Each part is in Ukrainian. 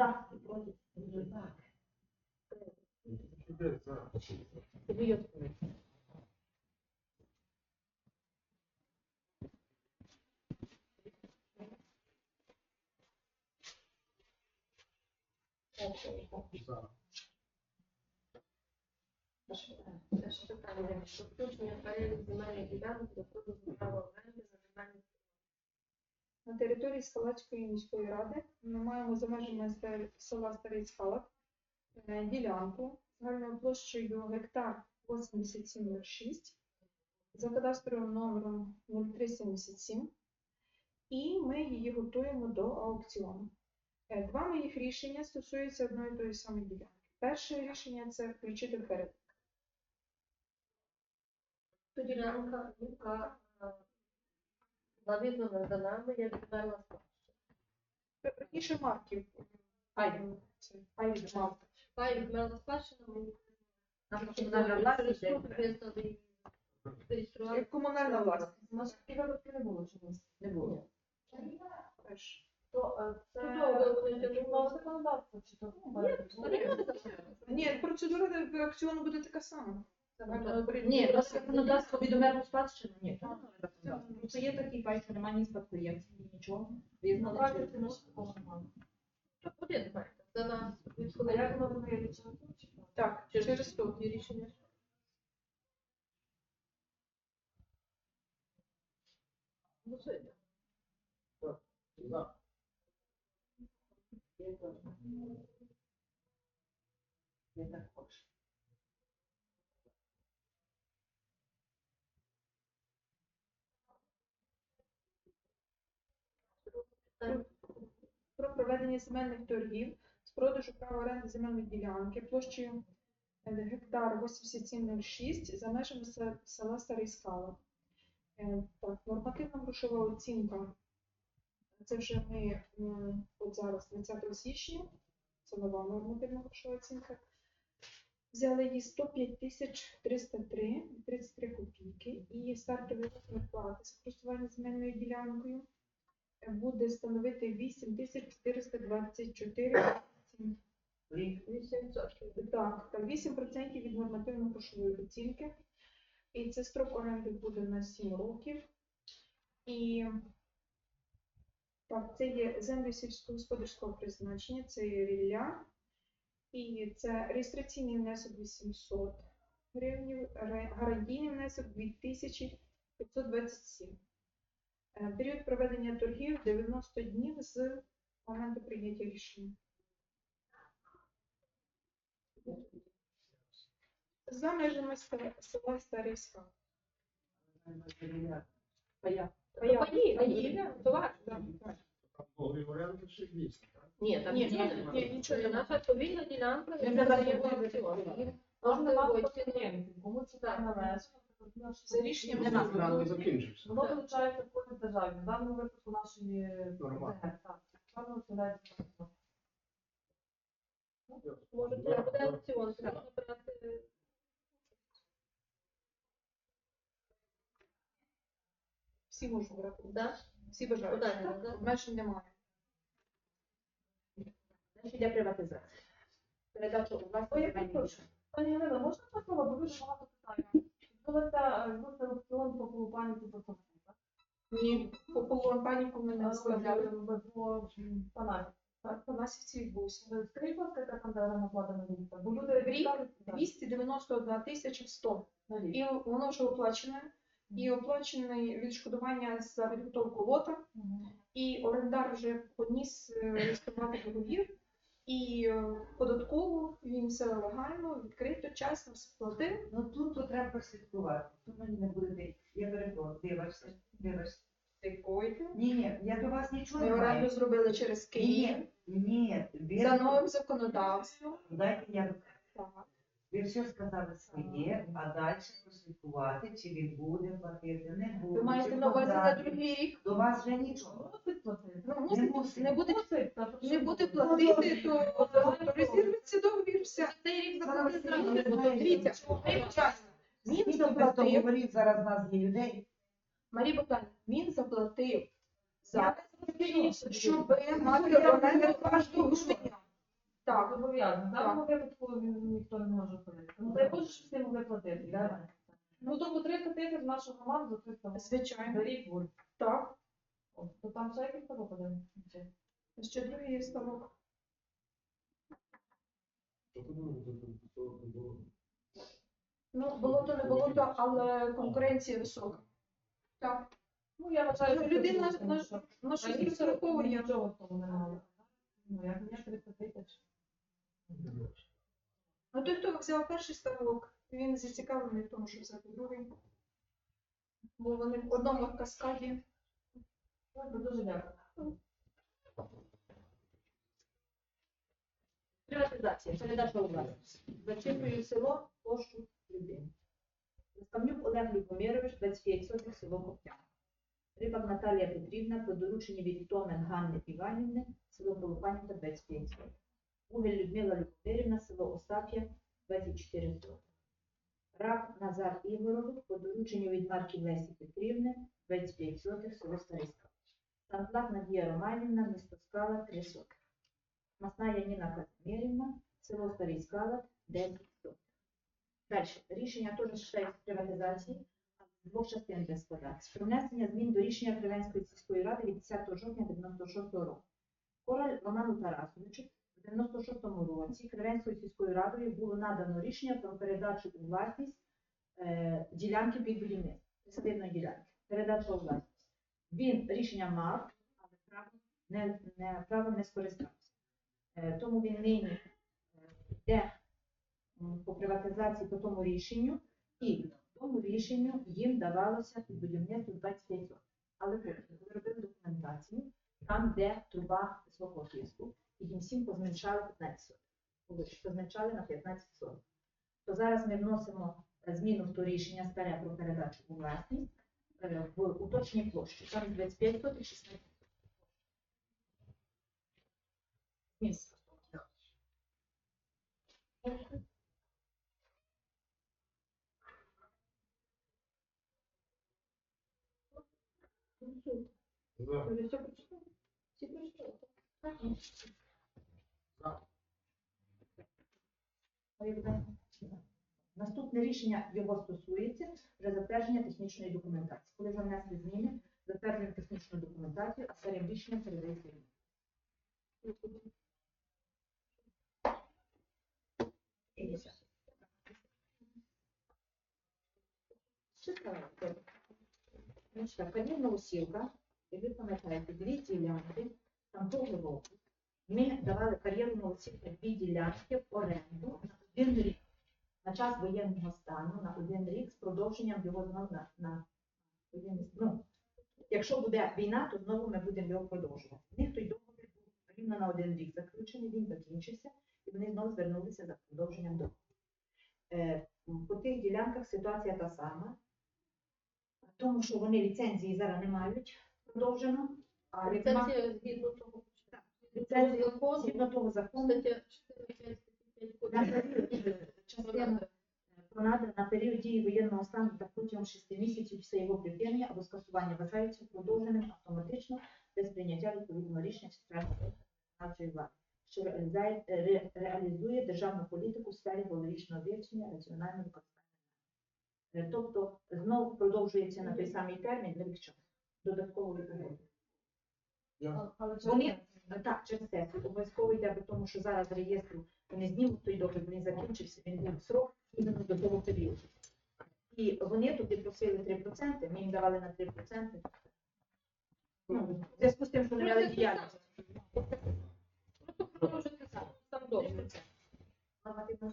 За. Проти. Тобі є відповідь. Перше питання. Про включення перелік земельних ділянок до продажу права оренди на земельні На території Скалацької міської ради ми маємо за межами села Старий Скалат е, ділянку загальною площею гектар 8706 за кадастровим номером 0377 і ми її готуємо до аукціону. Е, Два моїх рішення стосуються одної тої самої ділянки. Перше рішення це включити перелік. Ділянка, яка е, за нами, я відмерла спадщина. Раніше марків. Ай. Відмерла спадщина, ми комунальна власність. Як комунальна власність. У нас такі випадки не було чомусь. Не було. То це законодавство чи то? Ні, процедура аукціону буде така сама. Ні, законодавство відомерну спадщину. Ні, Просто є такий пай, що немає ні спадкоємців, ні нічого. Визнали, Бачите, що це такого немає. То один маєте. За нас А відходить. як воно виявиться? Так, через то. і рішення. Голосуйте. Я також. Про проведення земельних торгів з продажу права оренди земельної ділянки площею е, гектар 8706 за межами села Старий Скала. Е, Так, нормативна грошова оцінка. Це вже ми от зараз 20 січня. Це нова нормативна грошова оцінка. Взяли її 105 тисяч 303 33 копійки і стартовий розмір плати за користування земельною ділянкою буде становити 8424 8%. так, так, 8% від нормативно-грошової оцінки. І це строк оренди буде на 7 років. І так, це є землі сільськогосподарського призначення, це є рілля. І це реєстраційний внесок 800 гривень, гарантійний внесок 2527. Е, Період проведення торгів 90 днів з моменту прийняття рішення. За межами села Старий Скал. Ні, там Ні, нічого наша повільна ділянка, яка дає аукціон. Можна виводити. спадкоємців, кому це так. належить. Це рішення Не нас. закінчився. Воно виходить кожен державі. В даному випадку нашої Нормально. ОТГ, так. Воно виселяється. Можете буде аукціон, треба набирати Всі можуть брати. да? Всі бажають. Да? Обмежень немає. Значить, йде приватизація. Передача у вас Ой, я Пані Ірина, можна послова, бо дуже багато складали. по Панасі. Всі відбувся. Ласка, яка там дала накладена місце? Бо люди В рік 291 тисяча 100. І воно вже оплачене. І оплачене відшкодування за підготовку лота. І орендар вже поніс е, реєструвати договір. І е, податково він все легально, відкрито, чесно сплатив. Ну тут то треба прослідкувати. Тут мені не буде. Я перепрошую, вибачте, вибачте. Слідкуйте. Ні, ні, я до вас нічого Ми не оренду маю. зробили через Київ. Ні, ні, ви, За новим законодавством. дайте я Так. ви все сказали своє, а далі прослідкувати, чи він буде платити, не буде. Ви маєте чи на увазі податки. другий рік. До вас вже нічого. Ну, Не мусить, мусить. не буде, не буде платити, то, розірветься договір, все. Цей рік заплатити зразу. Дивіться, Марія Богданівна, він Скільки просто заплатив, говорить зараз нас є людей. Марія Богданівна, він заплатив за щоб мати оренду кожного грудня. Так, Зобов'язаний. В Так. даному випадку ніхто не може платити. Ну, дай Боже, що всі могли платити. да? Ну, тобто 300 тисяч нашу команду за 300 звичайно. за рік буде. Так. О, То там ще якийсь того буде? Ще другий ставок. Ну, болото не болото, але конкуренція висока. Так. Ну, я вважаю, Ну, що людина на- На А щось якщо розраховує. Нічого в тому немає. Ну, як мені 300 тисяч. А той, хто взяв перший ставок, він зацікавлений в тому, що взяти другий. Бо вони в одному каскаді. Добре, Дуже дякую. Приватизація, передача у власність. Зачитую село, площу людини. Заставнюк Олег Любомирович, 25 сотих, село Коптян. Рибак Наталія Петрівна, по дорученню від Томен Ганни Іванівни, село Колопанівка, 25 сотих. Угель Людмила Любомирівна, село Остап'я, 24 сотих. Рак Назар Ігорович, по дорученню від Марки Лесі Петрівни, 25 сотих, село Стариська. Санплак Надія Романівна, місто Скала, 3 сотих. Масна Яніна Казимирівна, село Старий Скалат, 10 сотих. Далі. Рішення теж читається приватизації, двох частин для складатися. Про внесення змін до рішення Кривенської сільської ради від 10 жовтня 96 року. Король Роману Тарасовичу в 96 році Кривенською сільською радою було надано рішення про передачу у власність е, ділянки під будівництво, присадибної ділянки, передача у власність. Він рішення мав, але право не, не, право не скористався. Е, Тому він нині е, йде по приватизації по тому рішенню, і в тому рішенню їм давалося під будівництво 25 років. Але потім, робили документацію, там, де труба високого тиску, і їм всім позменшали 15 років. Позменшали на 15 років. То зараз ми вносимо е, зміну в то рішення старе про передачу у власність е, в уточній площі. Там 25 сотих, 16 місць. Вже все прочитали? Всі прочитали? Наступне рішення його стосується вже затвердження технічної документації. Коли вже внесли зміни, затверджуємо технічну документацію, а серед рішення передається. їм. І все. Читаю. Значить так, Кар'єрна усілка, як ви пам'ятаєте, дві ділянки, там того року. Ми давали кар'єрну усілку дві ділянки в оренду на один рік. На час воєнного стану на один рік з продовженням його знову на, на ну, якщо буде війна, то знову ми будемо його продовжувати. В них той договір був рівно на один рік заключений, він закінчився, і вони знову звернулися за продовженням договору. Е, по тих ділянках ситуація та сама, тому що вони ліцензії зараз не мають продовжено, а ліцензія Ліцензія згідно того. ліцензія закону, згідно того закону Стаття 14, 35 на період частина Понад на період дії воєнного стану та протягом 6 місяців після його припинення або скасування вважаються продовженим автоматично без прийняття відповідного рішення центральної виконавчої влади, що реалізує, ре- реалізує державну політику в сфері геологічного вивчення раціонального використання. Е, Тобто знову продовжується на той самий термін на рік часу додаткової. Але Вони так, через те обов'язково йде, бо тому що зараз реєстру вони знімуть той договір, він закінчився, він був срок іменно до того періоду. І вони туди просили 3%, ми їм давали на 3%. Ну, в зв'язку з тим, що вони мали діяльність. Просто сам. Нормативна.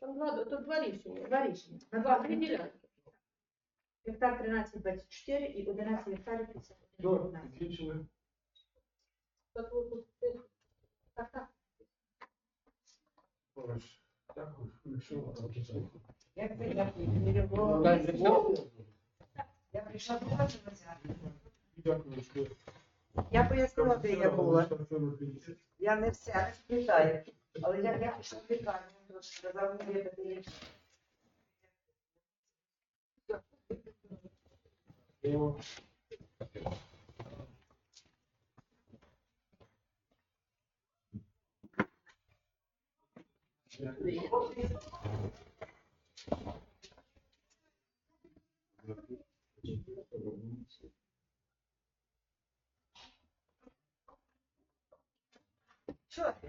Там два, тут два рішення. Два рішення. На Два два дві ділянки. гектар 13,24 і 11 гектарів 51. Все, закінчили. Так, от тут ти- Так, так. Ось, Дякую. Якщо запитання. Як це дякую? Мені було Дай весело. мені Я прийшла побачитися. Дякую, що Я пояснила, де я була. Я не все не сплітаю. Але я, я пішла в лікарню, тож сказав, мені таке рішення. Дякую.